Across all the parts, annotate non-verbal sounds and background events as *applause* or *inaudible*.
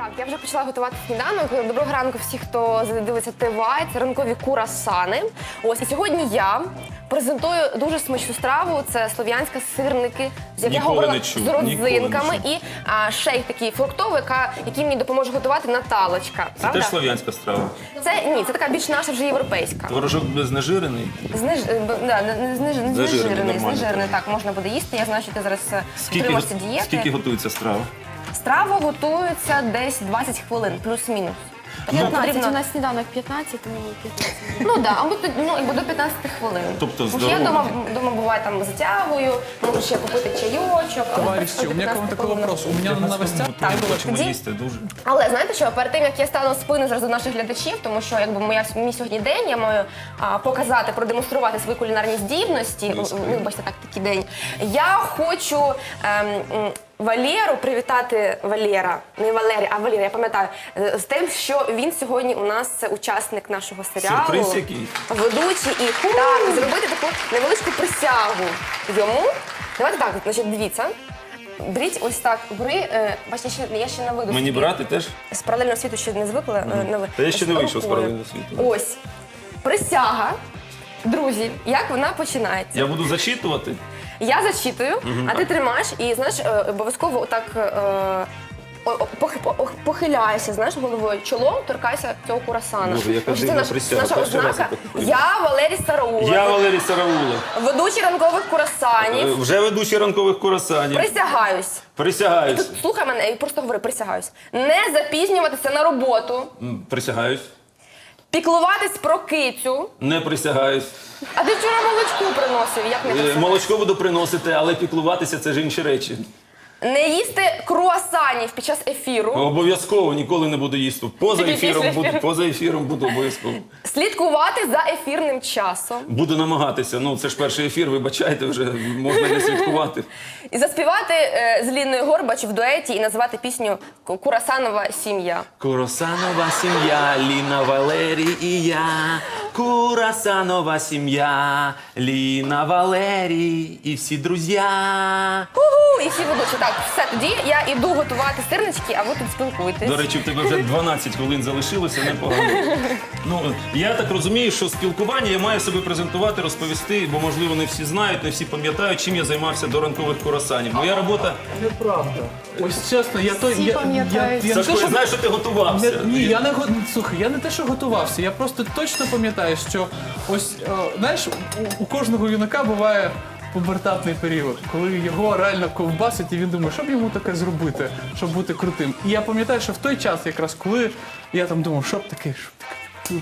Так, я вже почала готувати сніданок. Доброго ранку всіх, хто дивиться ТВ. Це ранкові курасани. Ось і сьогодні я презентую дуже смачну страву. Це слов'янська сирники, з як я Ніколи говорила не чув, з ніколи не родзинками і а, шейк такий фруктовий, яка, який мені допоможе готувати Наталочка. Це правда? теж слов'янська страва. Це ні, це така більш наша вже європейська. Творожок знежирений. Зниж... е, б- да, не- не зниж... не Знежирений, знежирений, нормально. знежирений. Так, можна буде їсти. Я знаю, що ти зараз е, Скільки, дотримуєшся дієти. скільки готується страва? Страва готується десь 20 хвилин, плюс-мінус. Тобто 15, у нас сніданок 15, тому 15. Ну да, або тут, ну, до 15 хвилин. Тобто здорово. я дома, дома буває там затягую, можу ще купити чайочок. але Товарищи, так, у меня к вам 15 такой хвилин. вопрос. У меня на новостях Так. не было Хочемо Тоді- їсти дуже. Але знаєте що, перед тим як я стану спину зразу до наших глядачів, тому що якби моя мій сьогодні день, я маю а, показати, продемонструвати свої кулінарні здібності. Близько. Вибачте, так такий день. Я хочу ем, м, Валєру привітати Валєра, не Валері, а Валєра, я пам'ятаю, е, з тим, що він сьогодні у нас це учасник нашого серіалу. Сюрприз який? Ведучий і так, зробити таку невеличку присягу йому. Давайте так, значить, дивіться. Беріть ось так, бери, е, бачите, я ще, я ще не вийду. Мені собі. брати теж? З паралельного світу ще не звикла. е, не ви- Та я ще не вийшов з рукою. паралельного світу. Ось. Присяга. Друзі, як вона починається? Я буду зачитувати. Я зачитую, а ти тримаєш і знаєш, е, обов'язково отак е, о- о- пох- по- похиляйся, знаєш, головою чолом, торкайся цього курасана. Боже, яка Тому що це дивна наш- присяга. наша Перший раз ознака. я Я Валерій Староула, Я Валерій Сараула. ведучий ранкових Е, курасанів. Вже ведучий ранкових курасанів. Присягаюсь. Присягаюсь. Слухай мене і просто говори, присягаюсь. Не запізнюватися на роботу, М, Присягаюсь. Піклуватись про кицю. Не присягаюсь. А ти вчора молочку приносив, як не Е, присягаюсь? Молочко буду приносити, але піклуватися це ж інші речі. Не їсти круасанів під час ефіру. Обов'язково ніколи не буду їсти. Поза Тільки ефіром після буду, ефіру. поза ефіром буду обов'язково. Слідкувати за ефірним часом. Буду намагатися. Ну це ж перший ефір, вибачайте, вже можна не слідкувати. І заспівати е, з Ліною Горбач в дуеті і назвати пісню «Ку- Курасанова сім'я. Курасанова сім'я, Ліна Валерій і я. Курасанова сім'я, Ліна Валерій і всі друзі. Угу! І всі ведучі. Так, все, тоді я іду готувати сирнички, а ви тут спілкуєтесь. До речі, в тебе вже 12 хвилин залишилося, непогано. Ну, я так розумію, що спілкування я маю себе презентувати, розповісти, бо, можливо, не всі знають, не всі пам'ятають, чим я займався до ранкових курасанів. Моя робота... Неправда. Ось чесно, я то Всі я, пам'ятають. я, я не Сашко, я що- знаю, що ти готувався. Ні, я не го- слухай, я не те, що готувався. Я просто точно пам'ятаю, що ось знаєш, у, у кожного юнака буває пубертатний період, коли його реально ковбасить, і він думає, що б йому таке зробити, щоб бути крутим. І я пам'ятаю, що в той час, якраз коли я там думав, що б таке, що б таке.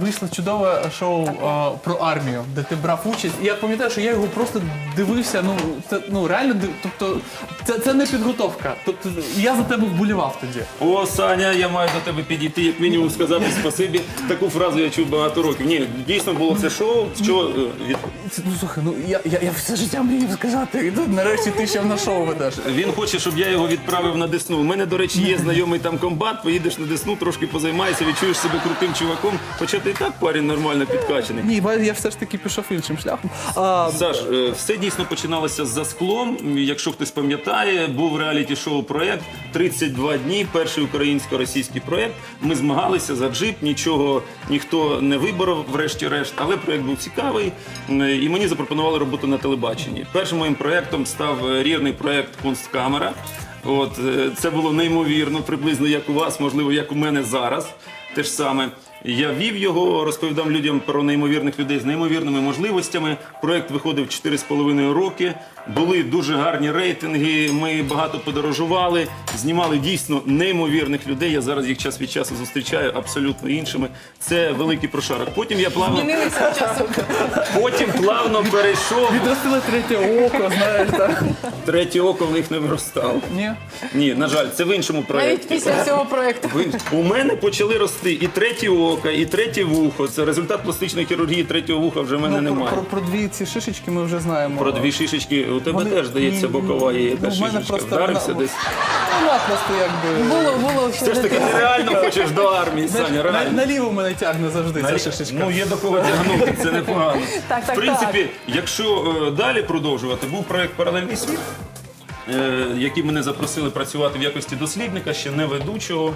Вийшло чудове шоу а, про армію, де ти брав участь. І я пам'ятаю, що я його просто дивився. Ну це ну реально див- тобто це, це не підготовка. Тобто я за тебе вболівав тоді. О, Саня, я маю до тебе підійти, як мінімум сказати спасибі. Таку фразу я чув багато років. Ні, дійсно було це шоу. Що е, від Це, ну слухай, ну я, я, я все життя мріяв сказати, і тут нарешті ти ще на шоу ведеш. він хоче, щоб я його відправив на Десну. У мене, до речі, є знайомий там комбат. Поїдеш на Десну, трошки позаймаєшся, відчуєш себе крутим чуваком. Хоча ти і так парень нормально підкачаний. Ні, я все ж таки пішов іншим шляхом. А, Саш, е, все дійсно починалося за склом. Якщо хтось пам'ятає, був реаліті-шоу проєкт 32 дні. Перший українсько-російський проєкт. Ми змагалися за джип, нічого ніхто не виборов, врешті-решт, але проєкт був цікавий. Е, І мені запропонували роботу на телебаченні. Першим моїм проєктом став рірний проєкт Кунсткамера. От е, це було неймовірно, приблизно як у вас, можливо, як у мене зараз. Те ж саме. Я вів його, розповідав людям про неймовірних людей з неймовірними можливостями. Проект виходив 4,5 роки. Були дуже гарні рейтинги. Ми багато подорожували, знімали дійсно неймовірних людей. Я зараз їх час від часу зустрічаю абсолютно іншими. Це великий прошарок. Потім я плавно потім плавно перейшов. відростили третє око, знаєш, так? Третє око в них не виростало. Ні. Ні, на жаль, це в іншому Навіть проєкті. після цього проєкту. Ви- У мене почали рости і третє око, і третє вухо. Це результат пластичної хірургії третього вуха вже в мене Ну, про, немає. про, про дві ці шишечки ми вже знаємо. Про дві шишечки. У тебе Вони- теж здається бокова є ну, якась шишечка. Вдарився вона- десь. Вона просто якби. Було, було. Все ж таки ти реально хочеш до армії, Саня, на, реально. наліво мене тягне завжди ця шишечка. Ну, є до кого тягнути, це непогано. Так, так, В принципі, якщо е, далі продовжувати, був проект Паралельний світ. е, які мене запросили працювати в якості дослідника, ще не ведучого.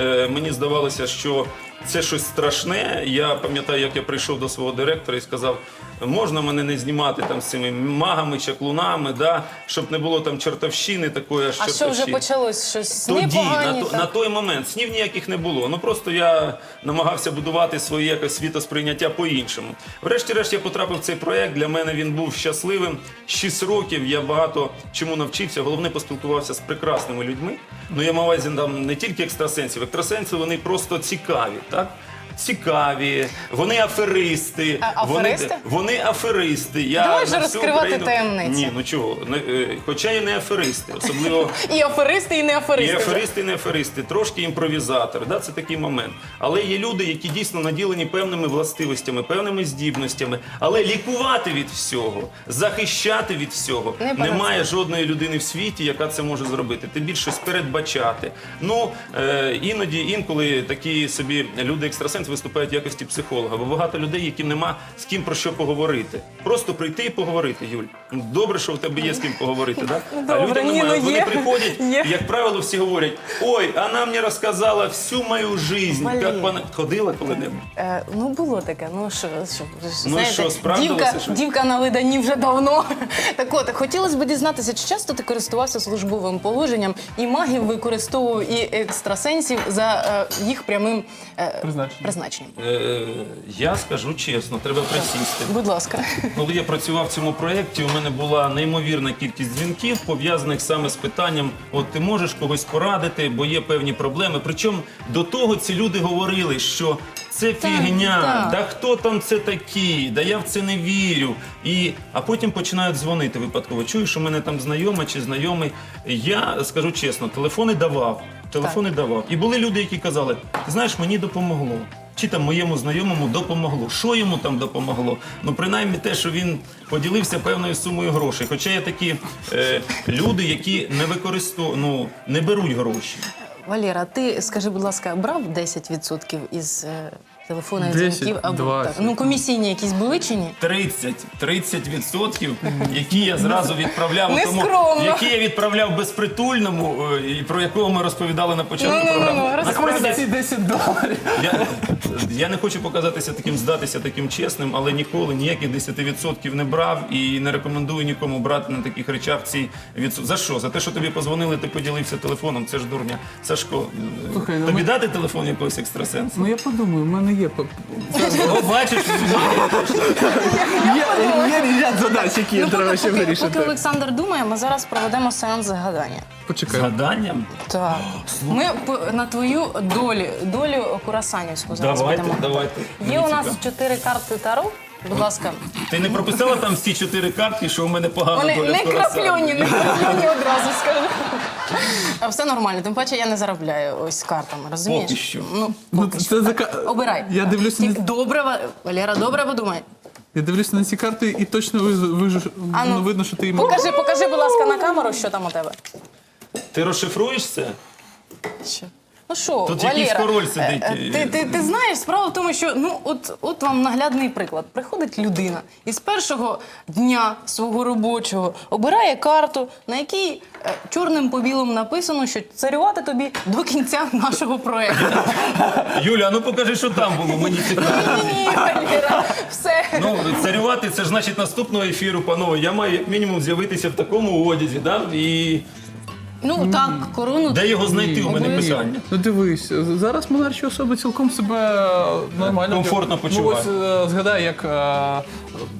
Е, Мені здавалося, що це щось страшне. Я пам'ятаю, як я прийшов до свого директора і сказав, можна мене не знімати там з цими магами, чаклунами, да? щоб не було там чертовщини такої аж А що вже чертовщини. почалось? Щось сни Тоді, на, погані? то- так? на той момент снів ніяких не було. Ну просто я намагався будувати своє якось світосприйняття по-іншому. Врешті-решт я потрапив в цей проект. Для мене він був щасливим. Шість років я багато чому навчився. Головне поспілкувався з прекрасними людьми. Ну я мав увазі там не тільки екстрасенсів. Екстрасенси вони просто цікаві, так? Цікаві, вони аферисти. А, вони, аферисти? вони аферисти. Я Давай же на всю розкривати Україну- таємниці. Ні, ну чого? Не, е, Хоча і не аферисти, особливо *laughs* І аферисти, і не і аферисти. вже. аферисти, і не аферисти, трошки імпровізатор. Да, це такий момент. Але є люди, які дійсно наділені певними властивостями, певними здібностями. Але лікувати від всього, захищати від всього Не немає жодної людини в світі, яка це може зробити. Ти більше передбачати. Ну е, іноді, інколи такі собі люди екстрасенс виступають в якості психолога. Бо багато людей, яким нема з ким про що поговорити. Просто прийти і поговорити, Юль. Ну, Добре, що в тебе є з ким поговорити, да? а людям ні, немає. ну, Вони є. приходять, Є. як правило, всі говорять: ой, вона мені розказала всю мою жизнь. Як вона ходила коли-небудь? Е, ну було таке. Ну що, що Ну, знаєте, що, справдилося дівка, дівка на виданні вже давно. *laughs* Так от, хотілося б дізнатися, чи часто ти користувався службовим положенням і магів використовував і екстрасенсів за е, їх прямим е, Призначенням. Призначенням. Е, я скажу чесно, треба присісти. Будь ласка. Коли я працював в цьому проєкті, у мене була неймовірна кількість дзвінків, пов'язаних саме з питанням: от ти можеш когось порадити, бо є певні проблеми. Причому до того ці люди говорили, що це фігня, да хто там це такі, да я в це не вірю. І, а потім починають дзвонити випадково. Чую, що в мене там знайома чи знайомий. Я скажу чесно, телефони давав. Телефони давав. І були люди, які казали: ти знаєш, мені допомогло. Чи там моєму знайомому допомогло. Що йому там допомогло? Ну, принаймні те, що він поділився певною сумою грошей. Хоча є такі е, люди, які не використовують, ну, не беруть гроші. Валера, ти скажи, будь ласка, брав 10% із е, телефонних 10, дзвінків? Або 20. так. Ну, комісійні якісь були чи ні? 30, 30 відсотків, які я зразу відправляв, тому, Нескромно. які я відправляв безпритульному, е, і про якого ми розповідали на початку Ну-ну-ну, програми. розказуй. Насправді, Ці 10 доларів. Я, я не хочу показатися таким, здатися таким чесним, але ніколи ніяких 10% не брав і не рекомендую нікому брати на таких речах ці відсотки. За що? За те, що тобі позвонили, ти поділився телефоном, це ж дурня. Сашко, Слухай, ну тобі ми- дати телефон якогось екстрасенсу? Ну я подумаю, в мене є. п- О, бачиш, Є, є ряд задач, які я треба ще поки, поки вирішити. Олександр думає, ми зараз проведемо сеанс загадання. Почекай. згаданням. Так. Ми на твою долю, долю Курасанівську зараз Давайте, будемо. давайте. Є Мені у нас цікаво. чотири карти Таро. Будь ласка, Ти не прописала там всі чотири картки, що у мене погана вони доля не в Хорасані? крапльоні, не крапльоні одразу скажу. А все нормально, тим паче я не заробляю ось картами, розумієш? Поки що. Ну, Ну, поки це що. зака- Так, Обирай. Я дивлюся Тільки на- добре, Ва- Валера, добре подумай. Я дивлюся на ці карти і точно А ну, ну, видно, що ти їм. Покажи, покажи, будь ласка, на камеру, що там у тебе. Ти розшифруєш це? Що? Ну що, Тут Валера, якийсь король е, сидить. е, Ти, ти, ти знаєш, справа в тому, що ну от, от вам наглядний приклад. Приходить людина і з першого дня свого робочого обирає карту, на якій е, чорним по білому написано, що царювати тобі до кінця нашого проекту. *laughs* Юля, ну покажи, що там було, мені цікаво. *laughs* Ні, Валера, все. Ну, царювати це ж значить наступного ефіру, панове. Я маю як мінімум з'явитися в такому одязі, да? І Ну так, корону. де його знайти? У мене питання. Ну дивись, зараз монарші особи цілком себе нормально Комфортно Ну почувають. ось е, згадай, як е,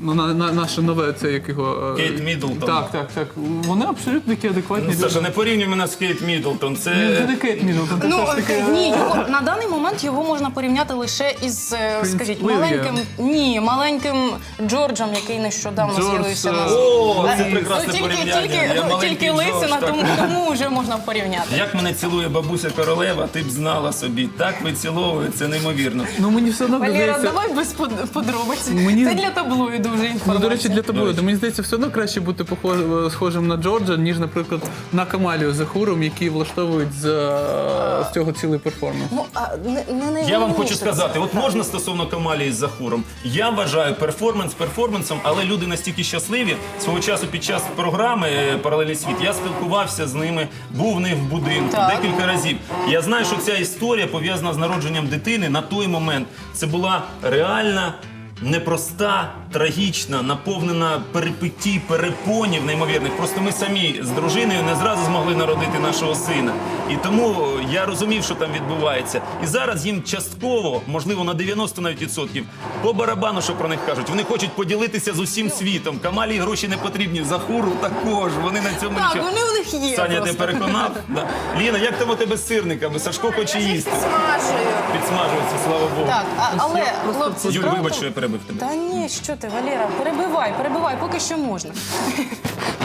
ну, на, на, наше нове, це як його. е, Кейт Міддлтон. Так, так, так. Вони абсолютно такі адекватні. Ну, люди. Саша, не порівнюй мене з Кейт Міддлтон. Ну, Це Це не Кейт Міддлтон, це Ну все ж таки. ні, його на даний момент його можна порівняти лише із, е, Принц скажіть, Вільям. маленьким ні, маленьким Джорджем, який нещодавно Джордж, з'явився е, на О, це Е, прекрасне ну, тільки, порівняння. тільки, Я маленький тільки Джордж, лисина, так. тому, тому вже можна порівняти. як мене цілує бабуся королева, ти б знала собі. Так виціловує, це неймовірно. Ну мені все одно Валера, здається. давай без под- подробиць. Мені- Це для таблоїдів. Такої дуже Ну, до речі, для До речі. Мені здається, все одно краще бути похож- схожим на Джорджа, ніж, наприклад, на Камалію Захуром, які влаштовують з, з цього цілий перформанс. Ну, а не, не Я вам найголовніше хочу це. сказати, от можна стосовно Камалії з Захуром. Я вважаю перформанс перформансом, але люди настільки щасливі. Свого часу під час програми е, Паралельний світ я спілкувався з ними, був в них в будинку Так. декілька разів. Я знаю, що ця історія пов'язана з народженням дитини на той момент. Це була реальна. Непроста, трагічна, наповнена перипетій, перепонів неймовірних. Просто ми самі з дружиною не зразу змогли народити нашого сина. І тому я розумів, що там відбувається. І зараз їм частково, можливо, на 90 навіть відсотків, по барабану, що про них кажуть. Вони хочуть поділитися з усім світом. Камалі гроші не потрібні. Захуру також. Вони на цьому Так, нічого. вони у них є. Саня, просто. ти переконав? Да. Ліна, як там у тебе з сирниками? Сашко хоче їсти. Смажую. Підсмажується, слава Богу. Так, а, але хлопці, Юль, справа вибач, що я перебив тебе. Та ні, що ти, Валера, перебивай, перебивай, поки що можна.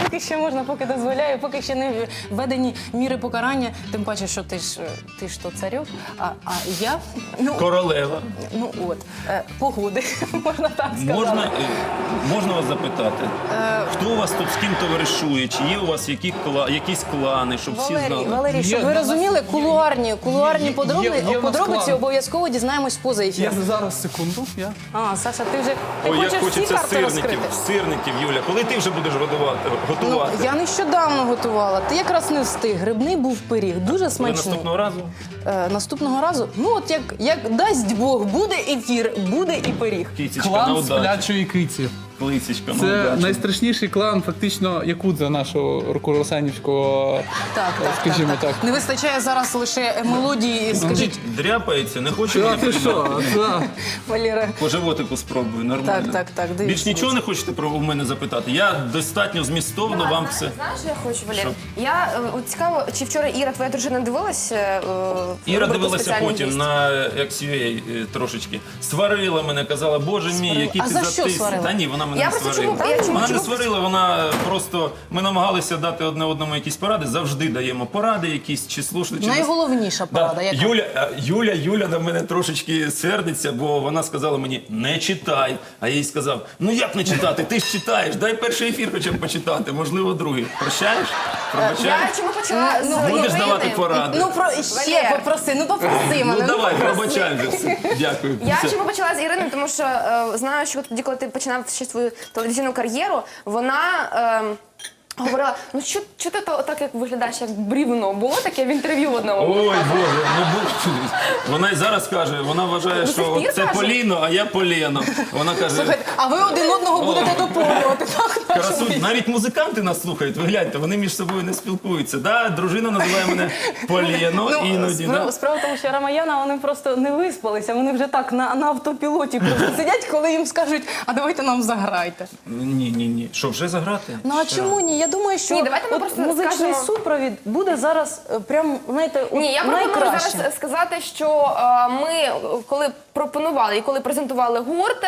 Поки що можна, поки дозволяю, поки ще не введені міри покарання. Тим паче, що ти ж ти ж то царьок, а, а я ну, Королева. ну от е, погоди, *laughs* можна так сказати. Можна, е, можна вас запитати, Е, хто у вас тут з ким товаришує? Чи є у вас які кла, якісь клани, щоб всі знали? Валерій, щоб ви розуміли, кулуарні, кулуарні є- є- є подробиці обов'язково дізнаємось поза Я зараз секунду. Я А, Саша, ти вже ти як хочеш всі карти сирників, розкрити? сирників, Юля. Коли ти вже будеш готувати? Ну, я нещодавно готувала. Ти якраз не встиг. Грибний був пиріг, дуже Але наступного разу? Е, наступного разу, ну от як, як дасть Бог, буде ефір, буде і пиріг. Кіцічка на клан удачу. сплячої киці. Клицічка на Це удачу. найстрашніший клан, фактично, якудза нашого Рокуросанівського, Так, так, скажімо так, так. Не вистачає зараз лише мелодії. Скажіть, Дряпається, не хоче А мені ти що? Валера. По животику спробую, нормально. Так, так, так, дивіться, Більш нічого не хочете про у мене запитати? Я достатньо змістовно вам все. Знаєш, що я хочу, Валер? Я е, от цікаво, чи вчора Іра, твоя дружина, дивилась? е, Іра рубрику дивилася «Спеціальний потім гість»? на XUA е, трошечки. Сварила мене, казала, боже мій, який А ти за що сварила? Та ні, вона мене Я не просто сварила. чому- я чому- вона не чому- сварила, вона просто ми намагалися дати одне одному якісь поради. Завжди даємо поради, якісь чи слушати, чи не Найголовніша Да. порада. яка? Юля, а, Юля, Юля на мене трошечки сердиться, бо вона сказала мені не читай. А я їй сказав: ну як не читати? Ти ж читаєш, дай перший ефір хоча б почитати, можливо, другий. Прощаєш? Я Пробачаєш? чому почала Ну, з ну, Будеш Ірини? давати поради. Ну про ще Валер. попроси, ну попроси мене. Ну давай, пробачай вже все. Дякую. Я Все. чому почала з Ірини, тому що е, знаю, що тоді, коли ти починав ще свою телевізійну кар'єру, вона. Е, Говорила, ну що, що ти то так як виглядаєш як брівно? Було таке в інтерв'ю одному. Ой, Боже, ну бу- *laughs* вона і зараз каже, вона вважає, що сих це? Поліно, а я Полено. Вона каже, Слухайте, а ви один одного будете доповнювати. Так, красу, навіть музиканти нас слухають. Ви гляньте, вони між собою не спілкуються. Да? Дружина називає мене Полено Ну, іноді. справа, Да? справа в тому, що Рамаяна вони просто не виспалися. Вони вже так на, на автопілоті просто сидять, коли їм скажуть, а давайте нам заграйте. Ні, ні, ні. Що, вже заграти? Ну а чому ні? Я думаю, що Ні, давайте ми от просто музичний скажемо- супровід буде зараз е, прям, знаєте, от Ні, я пропоную найкраще. зараз сказати, що е, ми е, коли пропонували і коли презентували гурт,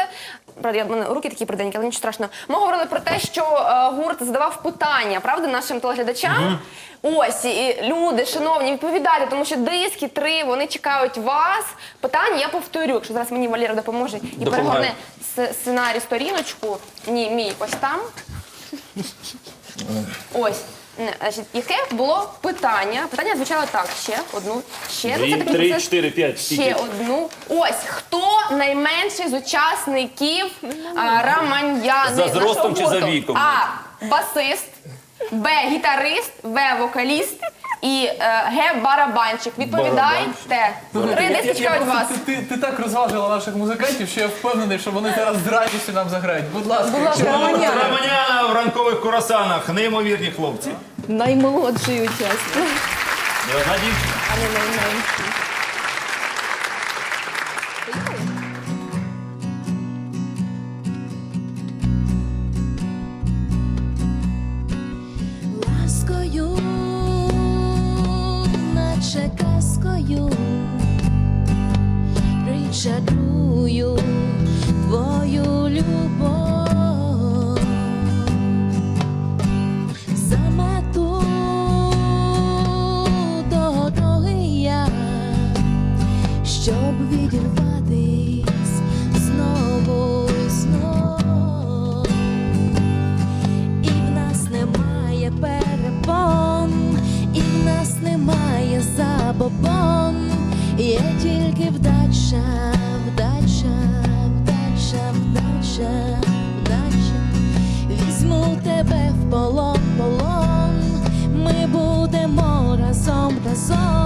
правда, я в мене руки такі приденькі, але нічого страшного. Ми говорили про те, що е, гурт задавав питання, правда, нашим телеглядачам. Ось і люди, шановні, відповідайте, тому що диски три, вони чекають вас. Питання я повторю, якщо зараз мені Валера допоможе і Допомагаю. перегорне с- сценарій сторіночку. Ні, мій ось там. Ось. Значить, яке було питання? Питання звучало так: ще одну, ще Дві, Ну, це такий три, процес. чотири, п'ять. Ще Скільки? одну. Ось хто найменший з учасників а, раманьяни За зростом нашого чи за гурту? віком? А. Басист, Б. Гітарист, В. Вокаліст і ге Г. Барабанщик. Відповідайте. Три диски чекають вас. Ти, так розважила наших музикантів, що я впевнений, що вони зараз з радістю нам заграють. Будь ласка, Будь ласка, Романяна. Романяна в ранкових курасанах. Неймовірні хлопці. Наймолодший учасник. Одна дівчина. Найменший. Причарую твою любов, вдача, вдача, вдача, вдача, вдача. Візьму тебе в полон, полон. Ми будемо разом, разом,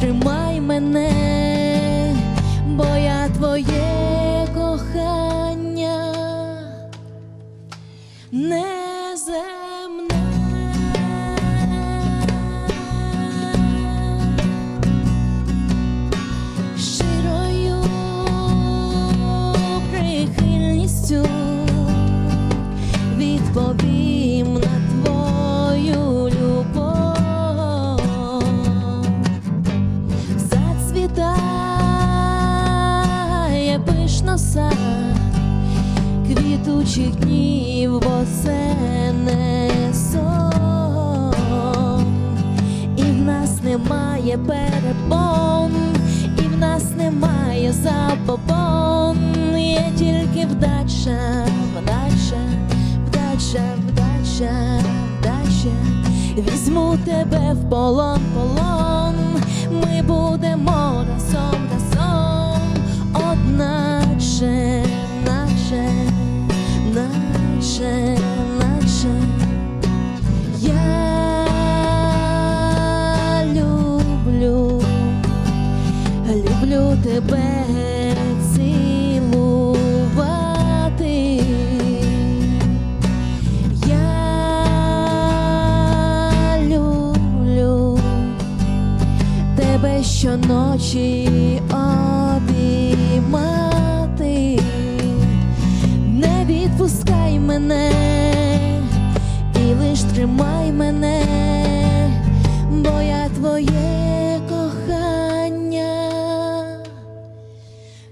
тримай мене, бо я твоє квітучих днів восени сон. І в нас немає перепон, і в нас немає забобон, є тільки вдача, вдача, вдача, вдача, вдача. Візьму тебе в полон, полон. Ми будемо разом, разом, одначе, наче, наче, наче. Я люблю, люблю тебе цілувати. Я люблю тебе щоночі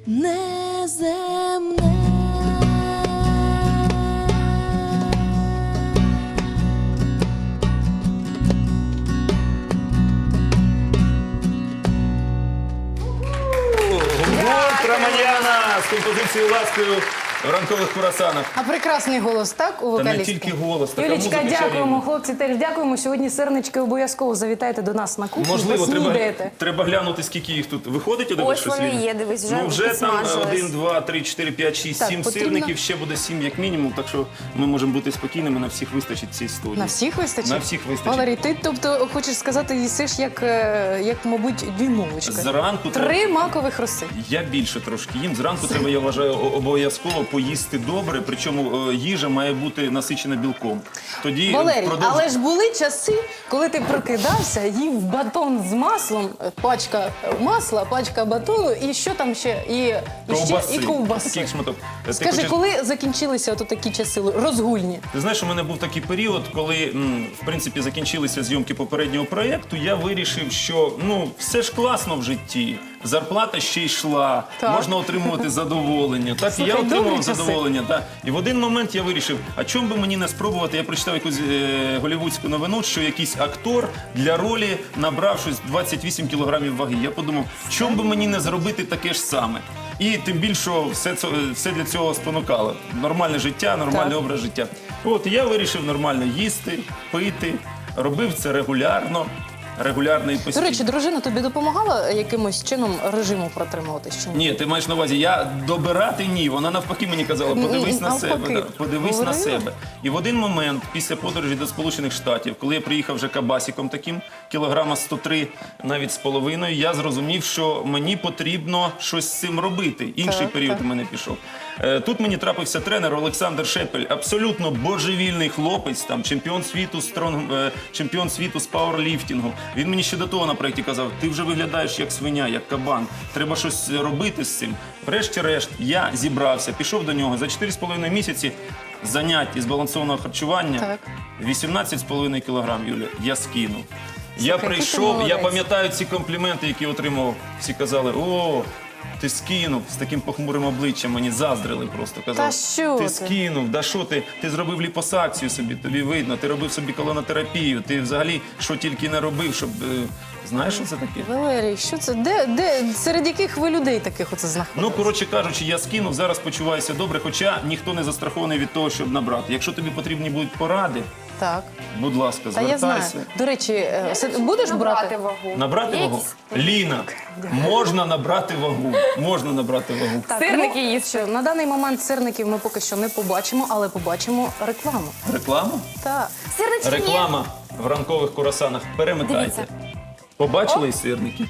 неземне. Романяна з композицією ласкою в ранкових курасанах. А прекрасний голос, так, у Та не вокалістки? тільки голос, така Юлічка, музика дякуємо, чарівна. хлопці. Теж дякуємо. Сьогодні сирнички обов'язково завітайте до нас на кухню. Можливо, треба, поснідаєте. треба глянути, скільки їх тут виходить. тебе Ось щось вони є, дивись, вже ну, вже там підсмажились. 1, 2, 3, 4, 5, 6, Так, 7 потрібно- сирників, ще буде 7 як мінімум, так що ми можемо бути спокійними, на всіх вистачить цієї студії. На всіх вистачить? На всіх вистачить. Валерій, ти тобто хочеш сказати, їсиш як, е, як мабуть, дюймовочка. Зранку треба- Три макових роси. Я більше трошки їм. Зранку треба, я вважаю, о- обов'язково поїсти добре, причому е, їжа має бути насичена білком. Тоді Валерій, але ж були часи, коли ти прокидався, їв батон з маслом, е, пачка масла, пачка батону, і що там ще? І, і ковбаси. і ковбаси. Скільки шматок? Е, Ти Скажи, хочеш- коли закінчилися от такі часи розгульні? Ти знаєш, у мене був такий період, коли м, в принципі закінчилися зйомки попереднього проєкту. Я вирішив, що ну все ж класно в житті. Зарплата ще йшла, Так. можна отримувати задоволення. Так і я Слухай, добрі отримував часи. задоволення. Так. І в один момент я вирішив, а чому би мені не спробувати? Я прочитав якусь е, голівудську новину, що якийсь актор для ролі набрав щось 28 кілограмів ваги. Я подумав, чому би мені не зробити таке ж саме? І тим більше все, це, все для цього спонукало. Нормальне життя, нормальний образ життя. От і я вирішив нормально їсти, пити, робив це регулярно, регулярно і До речі, дружина тобі допомагала якимось чином режиму протримуватись? Ні? Ти маєш на увазі, я добирати ні. Вона навпаки мені казала, подивись на навпаки. себе. Да, подивись на себе. І в один момент, після подорожі до Сполучених Штатів, коли я приїхав вже кабасіком таким, кілограма 103 навіть з половиною, я зрозумів, що мені потрібно щось з цим робити. Інший Так, період так. у мене пішов. Е, Тут мені трапився тренер Олександр Шепель, абсолютно божевільний хлопець, там чемпіон світу з е, чемпіон світу з пауерліфтингу. Він мені ще до того на проєкті казав: ти вже виглядаєш як свиня, як кабан. Треба щось робити з цим. Врешті-решт, я зібрався, пішов до нього за 4,5 місяці. занять із балансованого харчування Так. 18,5 кілограм, Юля, я скинув. Я прийшов, я пам'ятаю ці компліменти, які отримав. Всі казали, о, ти скинув з таким похмурим обличчям, мені заздрили просто. Казали, Та що ти ти? скинув, да що ти? Ти зробив ліпосакцію собі, тобі видно, ти робив собі колонотерапію, ти взагалі що тільки не робив, щоб. е, Знаєш, що це таке? Валерій, що це? Де, де, серед яких ви людей таких оце знаходите? Ну, коротше кажучи, я скинув, зараз почуваюся добре, хоча ніхто не застрахований від того, щоб набрати. Якщо тобі потрібні будуть поради, Так. будь ласка, Та я знаю. звертайся. До речі, е, все- будеш Набрати брати? вагу. Набрати вагу? Ліна, можна набрати вагу. Можна набрати вагу. Так, Сирники ну, їсти. що, На даний момент сирників ми поки що не побачимо, але побачимо рекламу. Реклама? Так. Сирнички є. Реклама в ранкових курасанах. Перемикайте. Дивіться. Побачили і сирники?